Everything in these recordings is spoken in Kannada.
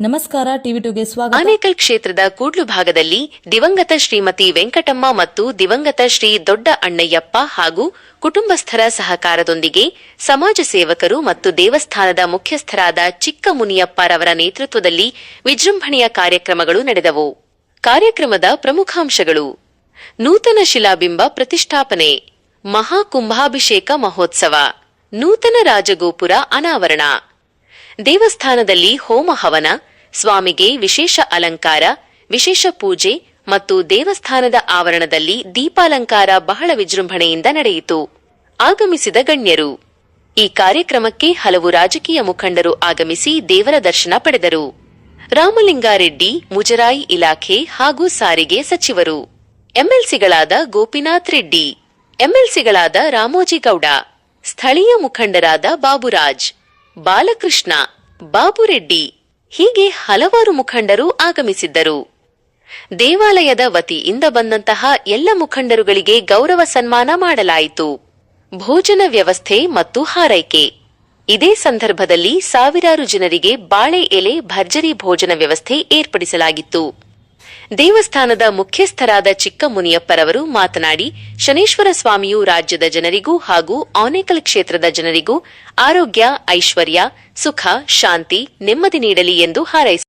ನಮಸ್ಕಾರ, ಟಿವಿ ಟುಗೆ ಸ್ವಾಗತ. ಆನೇಕಲ್ ಕ್ಷೇತ್ರದ ಕೂಡ್ಲು ಭಾಗದಲ್ಲಿ ದಿವಂಗತ ಶ್ರೀಮತಿ ವೆಂಕಟಮ್ಮ ಮತ್ತು ದಿವಂಗತ ಶ್ರೀ ದೊಡ್ಡ ಅಣ್ಣಯ್ಯಪ್ಪ ಹಾಗೂ ಕುಟುಂಬಸ್ಥರ ಸಹಕಾರದೊಂದಿಗೆ ಸಮಾಜ ಸೇವಕರು ಮತ್ತು ದೇವಸ್ಥಾನದ ಮುಖ್ಯಸ್ಥರಾದ ಚಿಕ್ಕ ಮುನಿಯಪ್ಪರವರ ನೇತೃತ್ವದಲ್ಲಿ ವಿಜೃಂಭಣೆಯ ಕಾರ್ಯಕ್ರಮಗಳು ನಡೆದವು. ಕಾರ್ಯಕ್ರಮದ ಪ್ರಮುಖಾಂಶಗಳು. ನೂತನ ಶಿಲಾಬಿಂಬ ಪ್ರತಿಷ್ಠಾಪನೆ, ಮಹಾಕುಂಭಾಭಿಷೇಕ ಮಹೋತ್ಸವ, ನೂತನ ರಾಜಗೋಪುರ ಅನಾವರಣ, ದೇವಸ್ಥಾನದಲ್ಲಿ ಹೋಮ ಹವನ ಸ್ವಾಮಿಗೆ ವಿಶೇಷ ಅಲಂಕಾರ, ವಿಶೇಷ ಪೂಜೆ ಮತ್ತು ದೇವಸ್ಥಾನದ ಆವರಣದಲ್ಲಿ ದೀಪಾಲಂಕಾರ ಬಹಳ ವಿಜೃಂಭಣೆಯಿಂದ ನಡೆಯಿತು. ಆಗಮಿಸಿದ ಗಣ್ಯರು. ಈ ಕಾರ್ಯಕ್ರಮಕ್ಕೆ ಹಲವು ರಾಜಕೀಯ ಮುಖಂಡರು ಆಗಮಿಸಿ ದೇವರ ದರ್ಶನ ಪಡೆದರು. ರಾಮಲಿಂಗಾರೆಡ್ಡಿ, ಮುಜರಾಯಿ ಇಲಾಖೆ ಹಾಗೂ ಸಾರಿಗೆ ಸಚಿವರು. ಎಂಎಲ್ಸಿಗಳಾದ ಗೋಪಿನಾಥ್ ರೆಡ್ಡಿ, ಎಂಎಲ್ಸಿಗಳಾದ ರಾಮೋಜಿಗೌಡ ಸ್ಥಳೀಯ ಮುಖಂಡರಾದ ಬಾಬುರಾಜ್, ಬಾಲಕೃಷ್ಣ, ಬಾಬುರೆಡ್ಡಿ ಹೀಗೆ ಹಲವಾರು ಮುಖಂಡರು ಆಗಮಿಸಿದ್ದರು. ದೇವಾಲಯದ ವತಿಯಿಂದ ಬಂದಂತಹ ಎಲ್ಲ ಮುಖಂಡರುಗಳಿಗೆ ಗೌರವ ಸನ್ಮಾನ ಮಾಡಲಾಯಿತು. ಭೋಜನ ವ್ಯವಸ್ಥೆ ಮತ್ತು ಹಾರೈಕೆ. ಇದೇ ಸಂದರ್ಭದಲ್ಲಿ ಸಾವಿರಾರು ಜನರಿಗೆ ಬಾಳೆ ಎಲೆ ಭರ್ಜರಿ ಭೋಜನ ವ್ಯವಸ್ಥೆ ಏರ್ಪಡಿಸಲಾಗಿತ್ತು. ದೇವಸ್ಥಾನದ ಮುಖ್ಯಸ್ಥರಾದ ಚಿಕ್ಕಮುನಿಯಪ್ಪರವರು ಮಾತನಾಡಿ, ಶನೇಶ್ವರ ಸ್ವಾಮಿಯು ರಾಜ್ಯದ ಜನರಿಗೂ ಹಾಗೂ ಆನೇಕಲ್ ಕ್ಷೇತ್ರದ ಜನರಿಗೂ ಆರೋಗ್ಯ, ಐಶ್ವರ್ಯ, ಸುಖ, ಶಾಂತಿ ನೆಮ್ಮದಿ ನೀಡಲಿ ಎಂದು ಹಾರೈಸಿದರು.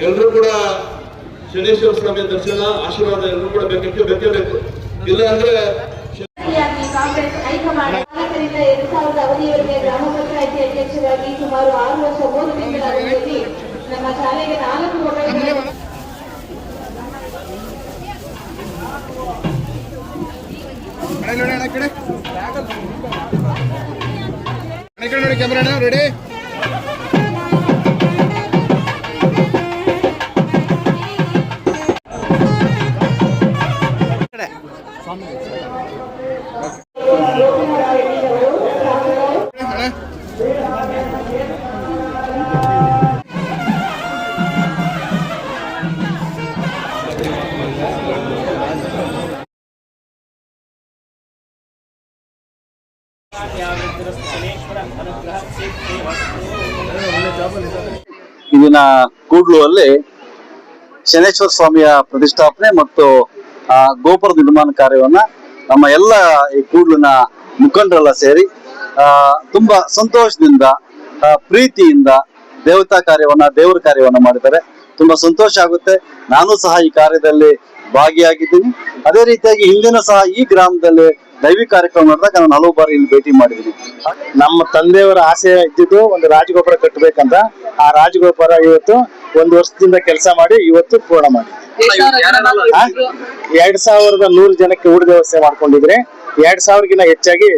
ಎಲ್ಲರೂ ಕೂಡ ಶನೇಶ್ವರ ಸ್ವಾಮಿಯ ದರ್ಶನ, ಆಶೀರ್ವಾದ ಎಲ್ಲರೂ ಕೂಡ ಬೇಕಕ್ಕೆ ಬೇಕೇ, ಬೇಕು ಇಲ್ಲ ಅಂದ್ರೆ ಕಾಂಗ್ರೆಸ್ ಹೈಕಮಾಂಡ್ ನಾಲ್ಕರಿಂದ ಅವಧಿಯವರೆಗೆ ಗ್ರಾಮ ಪಂಚಾಯಿತಿ ಅಧ್ಯಕ್ಷರಾಗಿ ಸುಮಾರು ಆರು ವರ್ಷ ಮೂರು ತಿಂಗಳ ನಮ್ಮ ಶಾಲೆಗೆ ನಾಲ್ಕು ఇక్కడ కెమెరానా రెడీ ಇಲ್ಲಿನ ಕೂಡ್ಲು ಅಲ್ಲಿ ಶನೇಶ್ವರ ಸ್ವಾಮಿಯ ಪ್ರತಿಷ್ಠಾಪನೆ ಮತ್ತು, ಆ, ಗೋಪುರ ನಿರ್ಮಾಣ ಕಾರ್ಯವನ್ನ ನಮ್ಮ ಎಲ್ಲ ಈ ಕೂಡ್ಲಿನ ಮುಖಂಡರೆಲ್ಲ ಸೇರಿ, ಆ, ತುಂಬಾ ಸಂತೋಷದಿಂದ ಪ್ರೀತಿಯಿಂದ ದೇವತಾ ಕಾರ್ಯವನ್ನ, ದೇವರ ಕಾರ್ಯವನ್ನ ಮಾಡಿದ್ದಾರೆ. ತುಂಬಾ ಸಂತೋಷ ಆಗುತ್ತೆ. ನಾನು ಸಹ ಈ ಕಾರ್ಯದಲ್ಲಿ ಭಾಗಿಯಾಗಿದ್ದೀನಿ. ಅದೇ ರೀತಿಯಾಗಿ ಹಿಂದಿನ ಸಹ ಈ ಗ್ರಾಮದಲ್ಲಿ ದೈವಿಕ ಕಾರ್ಯಕ್ರಮ ನಡೆದಾಗ ನಾನು ಹಲವು ಬಾರಿ ಇಲ್ಲಿ ಭೇಟಿ ಮಾಡಿದ್ದೀನಿ. ನಮ್ಮ ತಂದೆಯವರ ಆಸೆ ಇದ್ದಿದ್ದು ಒಂದು ರಾಜಗೋಪುರ ಕಟ್ಟಬೇಕಂತ. ಆ ರಾಜಗೋಪುರ ಇವತ್ತು ಒಂದು ವರ್ಷದಿಂದ ಕೆಲಸ ಮಾಡಿ ಇವತ್ತು ಪೂರ್ಣ ಮಾಡಿ? ಎರಡ್ ಸಾವಿರದ ನೂರು ಜನಕ್ಕೆ ಊಟದ ವ್ಯವಸ್ಥೆ ಮಾಡ್ಕೊಂಡಿದ್ರೆ ಎರಡ್ ಸಾವಿರಗಿನ್ನ ಹೆಚ್ಚಾಗಿ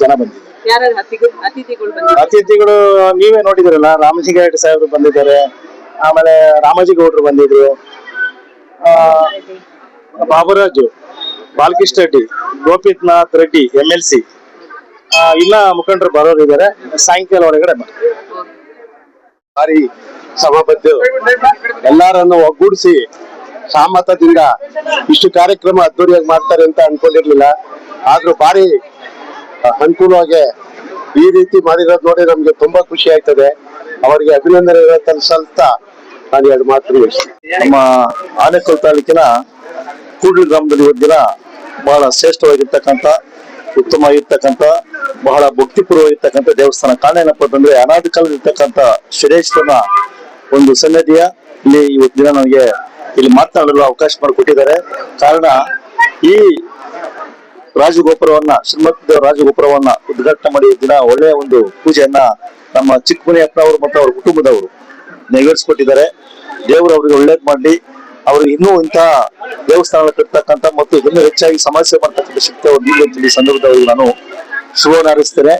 ಜನ ಬಂದಿದ್ದಾರೆ. ಯಾರು ಅತಿಥಿಗಳು ಅತಿಥಿಗಳು ನೀವೇ ನೋಡಿದಿರಲ್ಲ ರಾಮಜಿ ಎರಡು ಸಾಹೇಬರು ಬಂದಿದ್ದಾರೆ ಆಮೇಲೆ ರಾಮಜಿ ಗೌಡ್ರು ಬಂದಿದ್ರು ಆ, Baburaju. Balakrishna Reddy, Gopinath Reddy, M L C. ಇಲ್ಲ ಮುಖಂಡರು ಬರೋರಿದ್ದಾರೆ. ಸಾಯಂಕಾಲ ಒಳಗಡೆ ಸಭಾಪತಿ ಎಲ್ಲರನ್ನು ಒಗ್ಗೂಡಿಸಿ ಸಾಮತದಿಂದ ಇಷ್ಟು ಕಾರ್ಯಕ್ರಮ ಅದ್ದೂರಿಯಾಗಿ ಮಾಡ್ತಾರೆ ಅಂತ ಅನ್ಕೊಂಡಿರ್ಲಿಲ್ಲ. ಆದ್ರೂ ಬಾರಿ ಅನುಕೂಲವಾಗಿ ಈ ರೀತಿ ಮಾಡಿರೋದು ನೋಡಿ ನಮ್ಗೆ ತುಂಬಾ ಖುಷಿ ಆಯ್ತದೆ. ಅವರಿಗೆ ಅಭಿನಂದನೆ ಸಲ್ತಾ ನಾನು ಎರಡು ಮಾತು. ನಮ್ಮ ಆನೆಕಲ್ ತಾಲೂಕಿನ ಕೂಡ್ಲು ಗ್ರಾಮದಲ್ಲಿ ಒಂದಿನ ದಿನ ಬಹಳ ಶ್ರೇಷ್ಠವಾಗಿರ್ತಕ್ಕಂಥ, ಉತ್ತಮವಾಗಿರ್ತಕ್ಕಂಥ, ಬಹಳ ಭಕ್ತಿಪೂರ್ವವಾಗಿರ್ತಕ್ಕಂಥ ದೇವಸ್ಥಾನ. ಕಾರಣ ಏನಪ್ಪ ಅಂತಂದ್ರೆ ಅನಾದಿ ಕಾಲದಿರ್ತಕ್ಕಂಥ ಶ್ರೇಷ್ಠನ ಒಂದು ಸನ್ನಿಧಿಯ ಇಲ್ಲಿ ಇವತ್ತು ದಿನ ನನಗೆ ಇಲ್ಲಿ ಮಾತನಾಡಲು ಅವಕಾಶ ಮಾಡಿಕೊಟ್ಟಿದ್ದಾರೆ. ಕಾರಣ ಈ ರಾಜಗೋಪುರವನ್ನ ಶ್ರೀಮಂತ ರಾಜಗೋಪುರವನ್ನ ಉದ್ಘಾಟನೆ ಮಾಡಿ ದಿನ ಒಳ್ಳೆಯ ಒಂದು ಪೂಜೆಯನ್ನ ನಮ್ಮ ಚಿಕ್ಕಮನಿಯಪ್ಪನವರು ಮತ್ತು ಅವರ ಕುಟುಂಬದವರು ನೆರವೇರಿಸಿಕೊಟ್ಟಿದ್ದಾರೆ. ದೇವರು ಅವರಿಗೆ ಒಳ್ಳೇದ್ ಮಾಡ್ಲಿ. ಅವ್ರಿಗೆ ಇನ್ನೂ ಇಂತಹ ದೇವಸ್ಥಾನ ಕಟ್ಟತಕ್ಕಂತ ಮತ್ತು ಇನ್ನೂ ಹೆಚ್ಚಾಗಿ ಸಮಸ್ಯೆ ಬರ್ತಕ್ಕಂಥ ಶಕ್ತಿ ಅವರು ಸಂದರ್ಭದಲ್ಲಿ ನಾನು ಶುಭ ಹಾರೈಸ್ತೇನೆ.